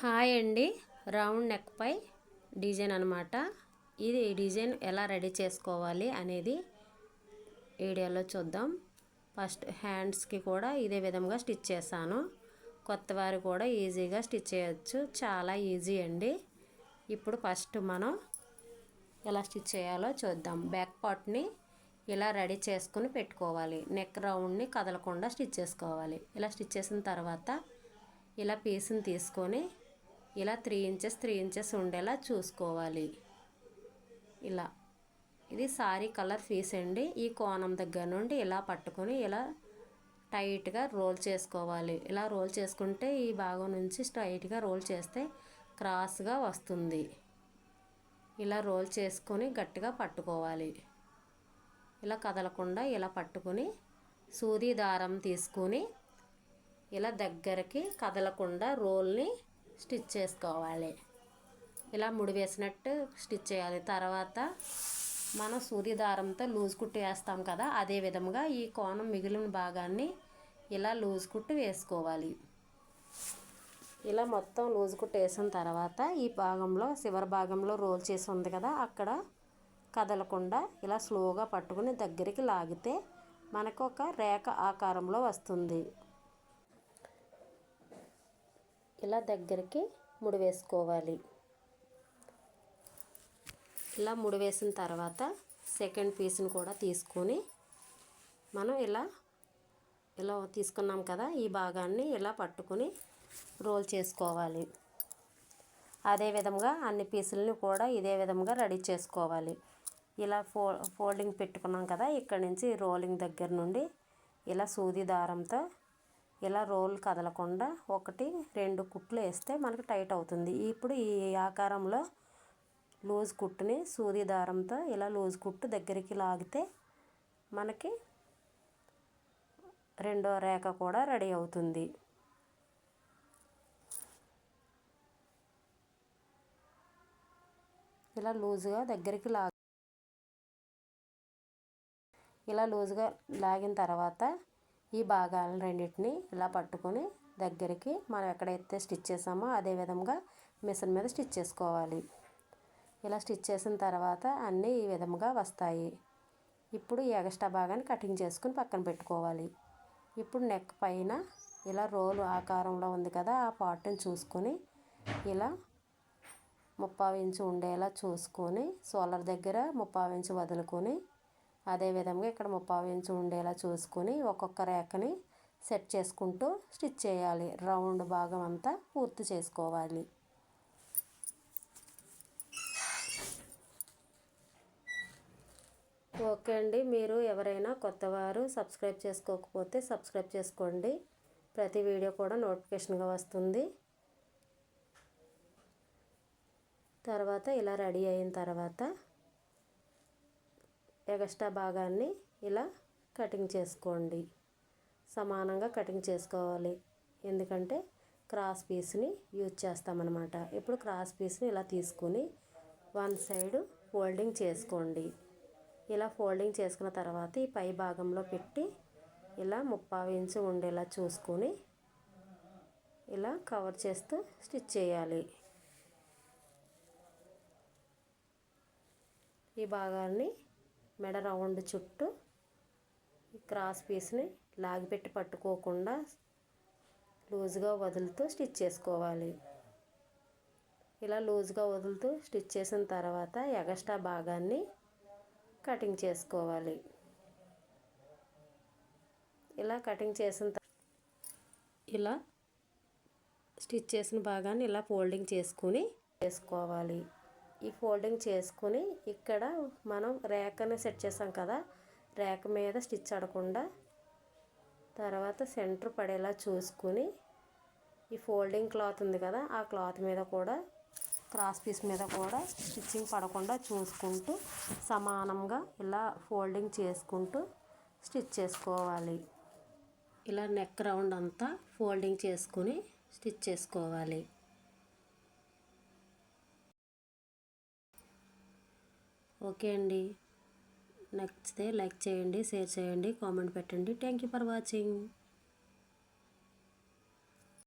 Hi అండి. Round నెక్పై design అనమాట ఇది డిజైన్ ఎలా రెడీ చేసుకోవాలి అనేది వీడియోలో చూద్దాం. ఫస్ట్ హ్యాండ్స్కి కూడా ఇదే విధంగా స్టిచ్ చేశాను. కొత్త వారు కూడా ఈజీగా స్టిచ్ చేయొచ్చు. చాలా ఈజీ అండి. ఇప్పుడు ఫస్ట్ మనం ఎలా స్టిచ్ చేయాలో చూద్దాం. బ్యాక్ పార్ట్ని ఇలా రెడీ చేసుకుని పెట్టుకోవాలి. నెక్ రౌండ్ని కదలకుండా స్టిచ్ చేసుకోవాలి. ఇలా స్టిచ్ చేసిన తర్వాత ఇలా పీస్ని తీసుకొని ఇలా త్రీ ఇంచెస్ త్రీ ఇంచెస్ ఉండేలా చూసుకోవాలి. ఇలా. ఇది సారీ కలర్ ఫీస్ అండి. ఈ కోణం దగ్గర నుండి ఇలా పట్టుకొని ఇలా టైట్గా రోల్ చేసుకోవాలి. ఇలా రోల్ చేసుకుంటే ఈ భాగం నుంచి స్ట్రైట్గా రోల్ చేస్తే క్రాస్గా వస్తుంది. ఇలా రోల్ చేసుకొని గట్టిగా పట్టుకోవాలి. ఇలా కదలకుండా ఇలా పట్టుకొని సూది దారం తీసుకొని ఇలా దగ్గరికి కదలకుండా రోల్ని స్టిచ్ చేసుకోవాలి. ఇలా ముడి వేసినట్టు స్టిచ్ చేయాలి. తర్వాత మనం సూది దారంతో లూజ్ కుట్టు వేస్తాం కదా అదే విధంగా ఈ కోణం మిగిలిన భాగాన్ని ఇలా లూజ్ కుట్టు వేసుకోవాలి. ఇలా మొత్తం లూజ్ కుట్టు వేసిన తర్వాత ఈ భాగంలో చివరి భాగంలో రోల్ చేసి ఉంది కదా అక్కడ కదలకుండా ఇలా స్లోగా పట్టుకుని దగ్గరికి లాగితే మనకు ఒక రేఖ ఆకారంలో వస్తుంది. ఇలా దగ్గరికి ముడి వేసుకోవాలి. ఇలా ముడి వేసిన తర్వాత సెకండ్ పీస్ని కూడా తీసుకొని మనం ఇలా ఇలా తీసుకున్నాం కదా ఈ భాగాన్ని ఇలా పట్టుకొని రోల్ చేసుకోవాలి. అదే విధంగా అన్ని పీసులని కూడా ఇదే విధంగా రెడీ చేసుకోవాలి. ఇలా ఫో ఫోల్డింగ్ పెట్టుకున్నాం కదా ఇక్కడ నుంచి రోలింగ్ దగ్గర నుండి ఇలా సూది దారంతో ఇలా రోల్ కదలకుండా ఒకటి రెండు కుట్లు వేస్తే మనకి టైట్ అవుతుంది. ఇప్పుడు ఈ ఆకారంలో లూజ్ కుట్టుని సూది దారంతో ఇలా లూజ్ కుట్టు దగ్గరికి లాగితే మనకి రెండో రేఖ కూడా రెడీ అవుతుంది. ఇలా లూజ్గా దగ్గరికి లాగ ఇలా లూజ్గా లాగిన తర్వాత ఈ భాగాలను రెండింటిని ఇలా పట్టుకొని దగ్గరికి మనం ఎక్కడైతే స్టిచ్ చేసామో అదే విధంగా మిషన్ మీద స్టిచ్ చేసుకోవాలి. ఇలా స్టిచ్ చేసిన తర్వాత అన్నీ ఈ విధంగా వస్తాయి. ఇప్పుడు ఈ ఎగస్ట్రా భాగాన్ని కటింగ్ చేసుకుని పక్కన పెట్టుకోవాలి. ఇప్పుడు నెక్ పైన ఇలా రోలు ఆకారంలో ఉంది కదా ఆ పార్ట్ని చూసుకొని ఇలా ముప్పావు ఇంచు ఉండేలా చూసుకొని సోలర్ దగ్గర ముప్పావు ఇంచు వదులుకొని అదేవిధంగా ఇక్కడ ముప్పావు ఇంచు ఉండేలా చూసుకొని ఒక్కొక్క రేఖని సెట్ చేసుకుంటూ స్టిచ్ చేయాలి. రౌండ్ భాగం అంతా పూర్తి చేసుకోవాలి. ఓకే అండి. మీరు ఎవరైనా కొత్తవారు సబ్స్క్రైబ్ చేసుకోకపోతే సబ్స్క్రైబ్ చేసుకోండి. ప్రతి వీడియో కూడా నోటిఫికేషన్గా వస్తుంది. తర్వాత ఇలా రెడీ అయిన తర్వాత ఎగస్ట్రా భాగాన్ని ఇలా కటింగ్ చేసుకోండి. సమానంగా కటింగ్ చేసుకోవాలి. ఎందుకంటే క్రాస్ పీస్ని యూజ్ చేస్తామన్నమాట. ఇప్పుడు క్రాస్ పీస్ని ఇలా తీసుకుని వన్ సైడ్ ఫోల్డింగ్ చేసుకోండి. ఇలా ఫోల్డింగ్ చేసుకున్న తర్వాత ఈ పై భాగంలో పెట్టి ఇలా ముప్పావు ఇంచు ఉండేలా చూసుకొని ఇలా కవర్ చేస్తూ స్టిచ్ చేయాలి. ఈ భాగాన్ని మెడ రౌండ్ చుట్టూ క్రాస్ పీస్ని లాగిపెట్టి పట్టుకోకుండా లూజ్గా వదులుతూ స్టిచ్ చేసుకోవాలి. ఇలా లూజ్గా వదులుతూ స్టిచ్ చేసిన తర్వాత ఎగస్ట్రా భాగాన్ని కటింగ్ చేసుకోవాలి. ఇలా కటింగ్ చేసిన ఇలా స్టిచ్ చేసిన భాగాన్ని ఇలా ఫోల్డింగ్ చేసుకుని చేసుకోవాలి. ఈ ఫోల్డింగ్ చేసుకుని ఇక్కడ మనం రేఖని సెట్ చేసాం కదా ర్యాక్ మీద స్టిచ్ ఆడకుండా తర్వాత సెంటర్ పడేలా చూసుకుని ఈ ఫోల్డింగ్ క్లాత్ ఉంది కదా ఆ క్లాత్ మీద కూడా క్రాస్ పీస్ మీద కూడా స్టిచ్చింగ్ పడకుండా చూసుకుంటూ సమానంగా ఇలా ఫోల్డింగ్ చేసుకుంటూ స్టిచ్ చేసుకోవాలి. ఇలా నెక్ రౌండ్ అంతా ఫోల్డింగ్ చేసుకుని స్టిచ్ చేసుకోవాలి. ఓకే అండి. నచ్చితే లైక్ చేయండి షేర్ చేయండి కామెంట్ పెట్టండి. Thank you for watching